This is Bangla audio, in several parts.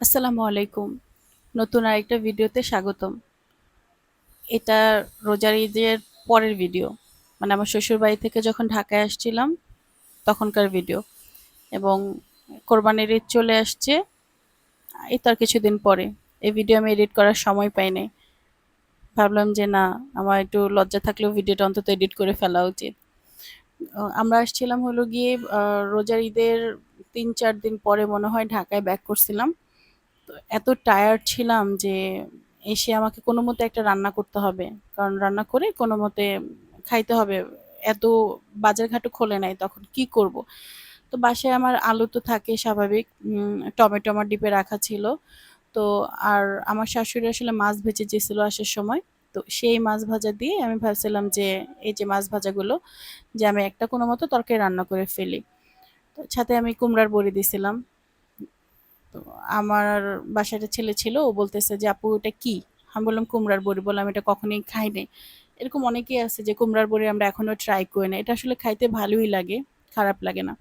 আসসালামু আলাইকুম। নতুন আরেকটা ভিডিওতে স্বাগতম। এটা রোজার ঈদের পরের ভিডিও। মানে আমার শ্বশুর বাড়ি থেকে যখন ঢাকায় আসছিলাম, তখনকার ভিডিও। এবং কোরবানির ঈদ চলে আসছে, এই তার কিছুদিন পরে। এই ভিডিও আমি এডিট করার সময় পাই নাই। ভাবলাম যে না, আমার একটু লজ্জা থাকলেও ভিডিওটা অন্তত এডিট করে ফেলা উচিত। আমরা আসছিলাম হলো গিয়ে রোজার ঈদের তিন চার দিন পরে মনে হয় ঢাকায় ব্যাক করছিলাম। তো এত টায়ার্ড ছিলাম যে এসে আমাকে কোনো মতে একটা রান্না করতে হবে। কারণ রান্না করে কোনো মতে খাইতে হবে। এত বাজার ঘাটও খোলে নাই, তখন কি করব? তো বাসায় আমার আলু তো থাকে স্বাভাবিক টমেটো আমার ডিপে রাখা ছিল। তো আর আমার শাশুড়ি আসলে মাছ ভেজে চেয়েছিল আসার সময়। তো সেই মাছ ভাজা দিয়ে আমি ভাবছিলাম যে এই যে মাছ ভাজাগুলো, যে আমি একটা কোনো মতো তরকারি রান্না করে ফেলি। তো সাথে আমি কুমড়ার বড়ি দিছিলাম। তো আমার বাসায় একটা ছেলে ছিল, ও বলতেছে যে, আপু, এটা কি? আমি বললাম, কুমড়ার বড়ি। বললাম, এটা কখনোই খাই নাই। এরকম অনেকেই আছে যে, কুমড়ার বড়ি আমরা এখনও ট্রাই করি না। এটা আসলে খাইতে ভালোই লাগে, খারাপ লাগে না।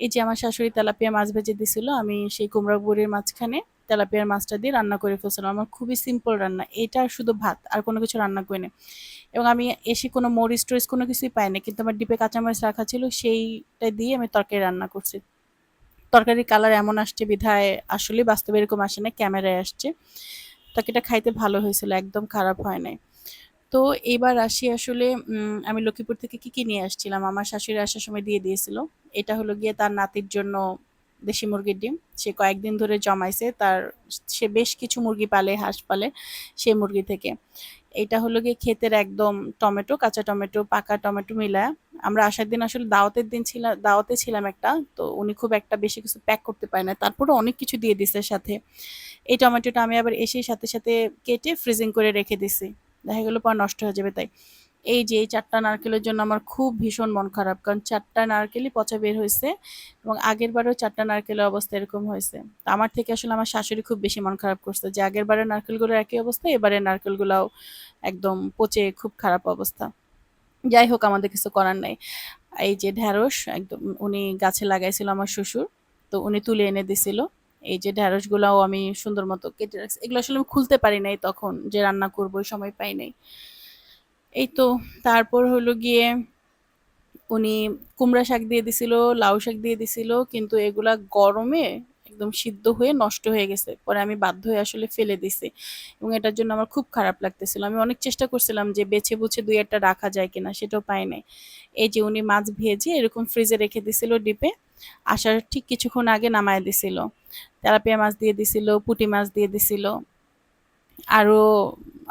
এই যে, আমার শাশুড়ি তেলাপিয়া মাছ ভেজে দিছিল, আমি সেই কুমড়া বড়ির মাঝখানে তেলাপিয়ার মাছটা দিয়ে রান্না করে ফেলছিলাম। আমার খুবই সিম্পল রান্না, এটা শুধু ভাত, আর কোনো কিছু রান্না করি না এবং আমি এসে কোনো মরিচ টরিচ কোনো কিছুই পাই না কিন্তু আমার ডিপে কাঁচামরিচ রাখা ছিল, সেইটা দিয়ে আমি তরকারি রান্না করছি। তরকারির কালার এমন আসছে বিধায় আসলে বাস্তবে এরকম আসে না ক্যামেরায় আসছে। তরকারিটা খাইতে ভালো হয়েছিল, একদম খারাপ হয় নাই। তো এইবার আসি আসলে আমি লক্ষ্মীপুর থেকে কি কি নিয়ে আসছিলাম? আমার শাশুড়ি আসার সময় দিয়ে দিয়েছিল। এটা হলো গিয়ে তার নাতির জন্য দেশি মুরগির ডিম। সে কয়েকদিন ধরে জমাইছে, তার সে বেশ কিছু মুরগি পালে, হাঁস পালে সেই মুরগি থেকে। এটা হলো গিয়ে ক্ষেতের একদম টমেটো, কাঁচা টমেটো, পাকা টমেটো মিলায়া। আমরা আসার দিন আসলে দাওয়াতের দিন ছিলাম দাওয়াতে ছিলাম একটা, তো উনি খুব একটা বেশি কিছু প্যাক করতে পারে না তারপরে অনেক কিছু দিয়ে দিছে সাথে। এই টমেটোটা আমি আবার এসেই সাথে সাথে কেটে ফ্রিজিং করে রেখে দিছি। দেখা গেলো পর নষ্ট হয়ে যাবে তাই। এই যে এই চারটা নারকেলের জন্য আমার খুব ভীষণ মন খারাপ, কারণ চারটা নারকেলই পচা বের হয়েছে এবং আগের বারেও চারটা নারকেলের অবস্থা এরকম হয়েছে। তো আমার থেকে আসলে আমার শাশুড়ি খুব বেশি মন খারাপ করছে যে আগের বারের নারকেলগুলোর একই অবস্থা, এবারের নারকেলগুলাও একদম পচে খুব খারাপ অবস্থা। যাই হোক, আমাদের কিছু করার নাই। এই যে ঢ্যাঁড়স, একদম উনি গাছে লাগাইছিল আমার শ্বশুর, তো উনি তুলে এনে দিছিল। এই যে ঢ্যাঁড়স গুলাও আমি সুন্দর মতো কেটে রাখছি। এগুলো আসলে আমি খুলতে পারি নাই তখন যে রান্না করব সময় পাই নাই। এই তো, তারপর হলো গিয়ে উনি কুমড়া শাক দিয়ে দিছিল, লাউ শাক দিয়ে দিছিল, কিন্তু এগুলা গরমে একদম সিদ্ধ হয়ে নষ্ট হয়ে গেছে। পরে আমি বাধ্য হয়ে আসলে ফেলে দিছি এবং এটার জন্য আমার খুব খারাপ লাগতেছিল। আমি অনেক চেষ্টা করছিলাম যে বেছে বুছে দুই একটা রাখা যায় কিনা, সেটাও পাই নাই। এই যে উনি মাছ ভেজে এরকম ফ্রিজে রেখে দিছিল ডিপে, আসার ঠিক কিছুক্ষণ আগে নামায় দিছিল। তেলাপিয়া মাছ দিয়ে দিছিল, পুঁটি মাছ দিয়ে দিছিল। আরও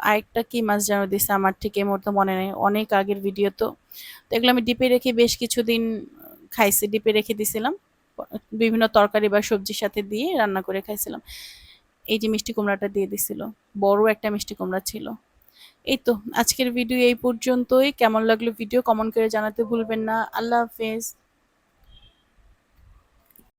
আরেকটা কি মাছ যেন দিছে আমার ঠিক এই মুহূর্তে মনে নেই। অনেক আগের ভিডিও তো। তো এগুলো আমি ডিপে রেখে বেশ কিছুদিন খাইছি। ডিপে রেখে দিছিলাম। বিভিন্ন তরকারি বা সবজির সাথে দিয়ে রান্না করে খাইছিলাম। এই যে মিষ্টি কুমড়াটা দিয়ে দিছিল। বড় একটা মিষ্টি কুমড়া ছিল। এই তো, আজকের ভিডিও এই পর্যন্তই। কেমন লাগল ভিডিও কমেন্ট করে জানাতে ভুলবেন না। আল্লাহ হাফেজ।